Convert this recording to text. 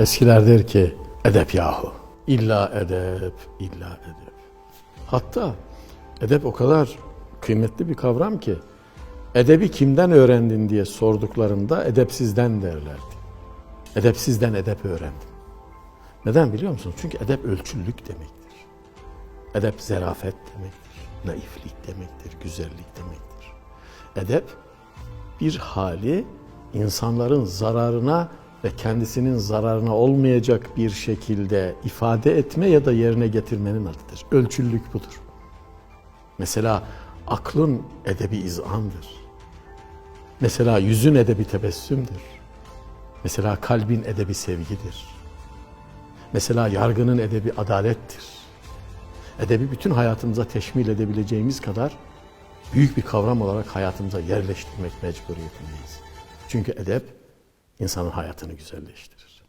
Eskiler der ki edep yahu. İlla edep, illa edep. Hatta edep o kadar kıymetli bir kavram ki edebi kimden öğrendin diye sorduklarında edepsizden derlerdi. Edepsizden edep öğrendim. Neden biliyor musunuz? Çünkü edep ölçülülük demektir. Edep zerafet demektir. Naiflik demektir, güzellik demektir. Edep bir hali insanların zararına ve kendisinin zararına olmayacak bir şekilde ifade etme ya da yerine getirmenin adıdır. Ölçülülük budur. Mesela aklın edebi izandır. Mesela yüzün edebi tebessümdür. Mesela kalbin edebi sevgidir. Mesela yargının edebi adalettir. Edebi bütün hayatımıza teşmil edebileceğimiz kadar büyük bir kavram olarak hayatımıza yerleştirmek mecburiyetindeyiz. Çünkü edep insanın hayatını güzelleştirir.